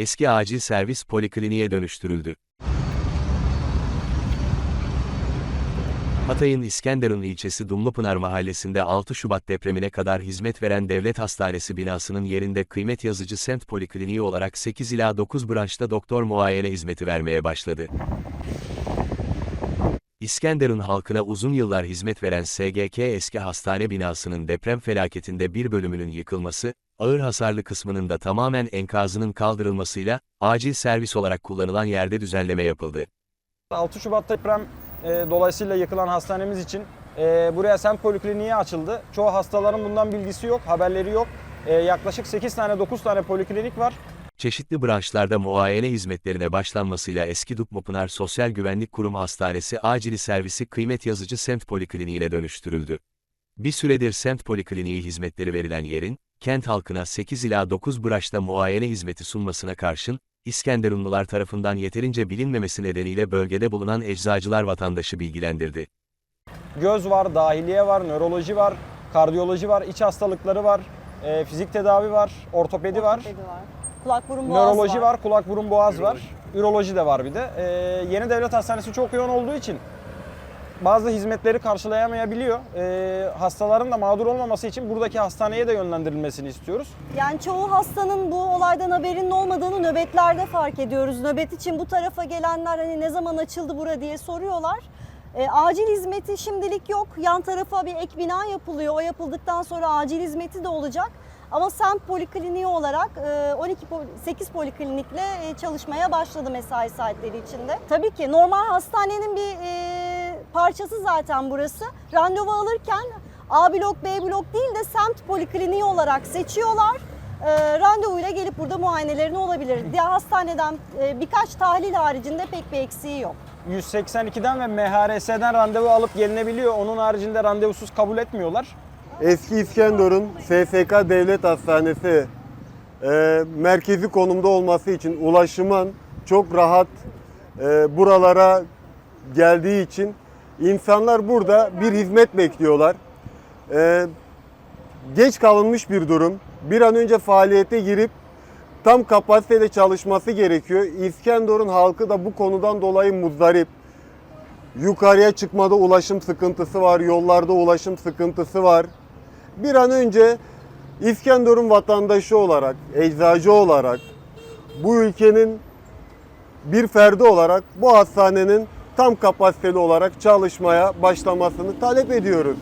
eski acil servis polikliniğe dönüştürüldü. Hatay'ın İskenderun ilçesi Dumlupınar mahallesinde 6 Şubat depremine kadar hizmet veren devlet hastanesi binasının yerinde kıymet yazıcı semt polikliniği olarak 8 ila 9 branşta doktor muayene hizmeti vermeye başladı. İskenderun halkına uzun yıllar hizmet veren SGK eski hastane binasının deprem felaketinde bir bölümünün yıkılması, ağır hasarlı kısmının da tamamen enkazının kaldırılmasıyla, acil servis olarak kullanılan yerde düzenleme yapıldı. 6 Şubat deprem e, dolayısıyla yıkılan hastanemiz için e, buraya semt polikliniği açıldı. Çoğu hastaların bundan bilgisi yok, haberleri yok. E, yaklaşık 8 tane 9 tane poliklinik var. Çeşitli branşlarda muayene hizmetlerine başlanmasıyla eski Dukmupınar Sosyal Güvenlik Kurumu Hastanesi acili servisi kıymet yazıcı semt polikliniğine dönüştürüldü. Bir süredir semt polikliniği hizmetleri verilen yerin, kent halkına 8 ila 9 branşta muayene hizmeti sunmasına karşın, İskenderunlular tarafından yeterince bilinmemesi nedeniyle bölgede bulunan eczacılar vatandaşı bilgilendirdi. Göz var, dahiliye var, nöroloji var, kardiyoloji var, iç hastalıkları var, e, fizik tedavi var, ortopedi var. Ortopedi var. Kulak burun boğaz Nöroloji var. kulak burun boğaz var. Üroloji de var bir de. Ee, yeni devlet hastanesi çok yoğun olduğu için bazı hizmetleri karşılayamayabiliyor. Ee, hastaların da mağdur olmaması için buradaki hastaneye de yönlendirilmesini istiyoruz. Yani çoğu hastanın bu olaydan haberinin olmadığını nöbetlerde fark ediyoruz. Nöbet için bu tarafa gelenler hani ne zaman açıldı bura diye soruyorlar. E, acil hizmeti şimdilik yok. Yan tarafa bir ek bina yapılıyor. O yapıldıktan sonra acil hizmeti de olacak. Ama semt polikliniği olarak e, 12 poli- 8 poliklinikle e, çalışmaya başladı mesai saatleri içinde. Tabii ki normal hastanenin bir e, parçası zaten burası. Randevu alırken A blok, B blok değil de semt polikliniği olarak seçiyorlar. E, randevuyla gelip burada muayenelerini olabilir. Diğer hastaneden e, birkaç tahlil haricinde pek bir eksiği yok. 182'den ve MHRS'den randevu alıp gelinebiliyor. Onun haricinde randevusuz kabul etmiyorlar. Eski İskenderun SSK Devlet Hastanesi e, merkezi konumda olması için ulaşımın çok rahat e, buralara geldiği için insanlar burada bir hizmet bekliyorlar. E, geç kalınmış bir durum. Bir an önce faaliyete girip tam kapasiteyle çalışması gerekiyor. İskenderun halkı da bu konudan dolayı muzdarip. Yukarıya çıkmada ulaşım sıkıntısı var, yollarda ulaşım sıkıntısı var. Bir an önce İskenderun vatandaşı olarak, eczacı olarak, bu ülkenin bir ferdi olarak bu hastanenin tam kapasiteli olarak çalışmaya başlamasını talep ediyoruz.